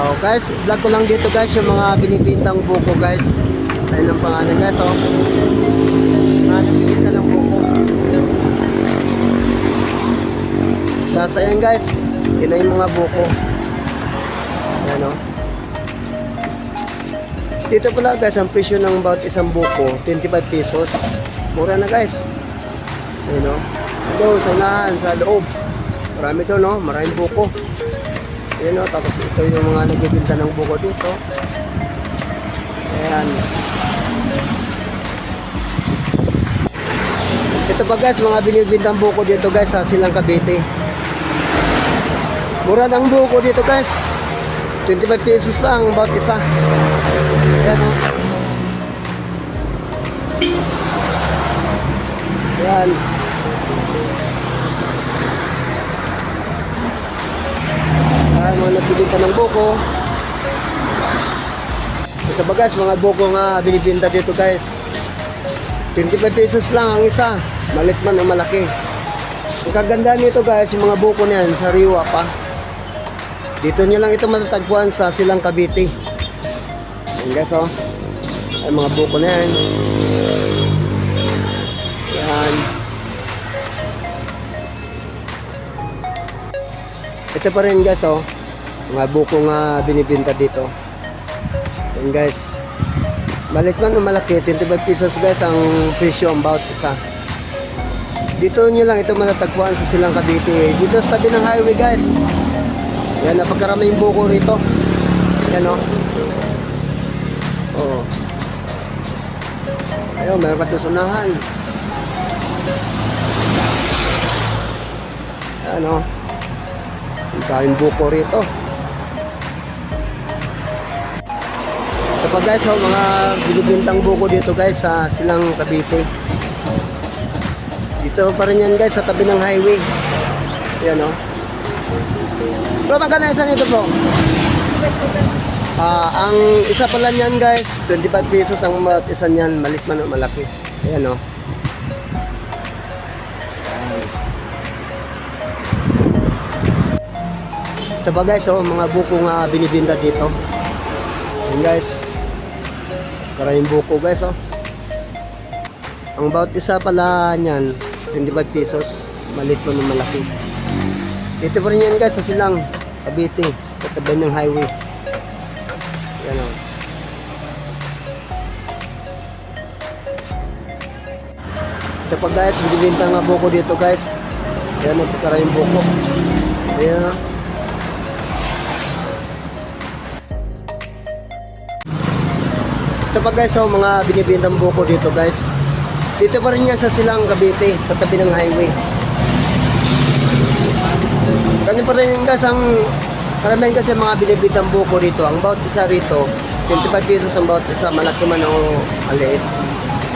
Oh, guys, vlog ko lang dito guys yung mga binibintang buko guys. Ayun ang pangalan guys, oh. Mga ng buko. Tapos ayan guys, yun na yung mga buko. Ayan oh. Dito pala guys, ang presyo ng bawat isang buko, 25 pesos. Mura na guys. Ayun oh. Doon sa unahan, sa loob. Marami doon no, maraming buko. Ayan o, tapos ito yung mga nagbibinta ng buko dito. Ayan. Ito pa guys, mga binibintang buko dito guys sa Silang Cavite. Mura ng buko dito guys. 25 pesos lang bawat isa. Ayan o. Ayan. Nagbibinta ng buko. Ito ba guys, mga buko nga binibinta dito guys. 25 pesos lang ang isa. Malit man o malaki. Ang kagandahan nito guys, yung mga buko niyan, sariwa pa. Dito nyo lang ito matatagpuan sa Silang Cavite. Ayan guys oh. Ay mga buko na yan. Yan. Ito pa rin guys oh. Mga buko nga binibinta dito. Yan guys. Malit man o malaki, 25 pesos guys ang presyo ang bawat isa. Dito nyo lang ito matatagpuan sa Silang Cavite. Dito sa tabi ng highway guys. Yan, napagkaraming buko rito. Yan o. Oo. Ayun, meron pa doon sa unahan. Yan o. Ang daming buko rito. Ito guys, oh, mga binibintang buko dito guys sa Silang Cavite. Dito pa rin yan guys sa tabi ng highway. Yan o. Bro, magkano isa nito po? Ah, ang isa pala niyan guys, 25 pesos ang bawat isa niyan, malit man o malaki. Ayan o. Ito pa guys, oh, mga buko nga binibinta dito. Ayan guys. Maraming buko guys, oh. Ang bawat isa pala niyan, 25 pesos. Malit ng malaki. Dito pa rin yan guys, sa silang Cavite, sa tabi ng highway. Yan o. Ito pa guys, binibinta nga buko dito guys. Yan o, pagkara yung buko. Ayan o. Ito pa guys, oh, mga binibintang buko dito guys. Dito pa rin yan sa silang Cavite, sa tabi ng highway. Ganyan pa rin guys ang karamihan kasi mga binibitang buko rito. Ang bawat isa rito, 25 pesos ang bawat isa, malaki man o maliit.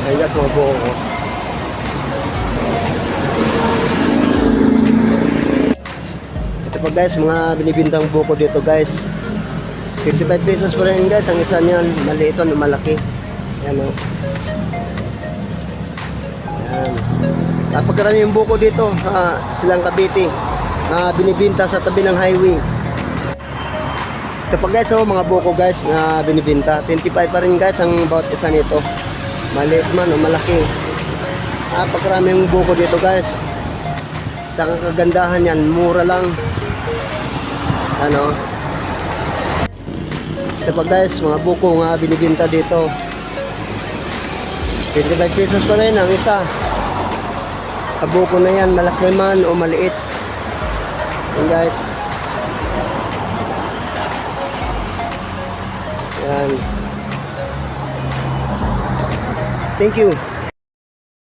Ayun guys, mga buko ko. Ito pa guys, mga binibintang buko dito guys. 55 pesos pa rin guys, ang isa niyan, maliit o malaki. Ayan o. Ayan. Napagkarami yung buko dito, ha, silang Cavite na binibinta sa tabi ng highway. Pa guys, oh, mga buko guys na binibinta. 25 pa rin guys ang bawat isa nito. Maliit man o malaki. Pagkarami yung buko dito guys. Sa kagandahan yan, mura lang. Ano? Ito guys, mga buko nga binibinta dito. 25 pesos pa rin ang isa. Sa buko na yan, malaki man o maliit. Yan guys. Yan. Thank you.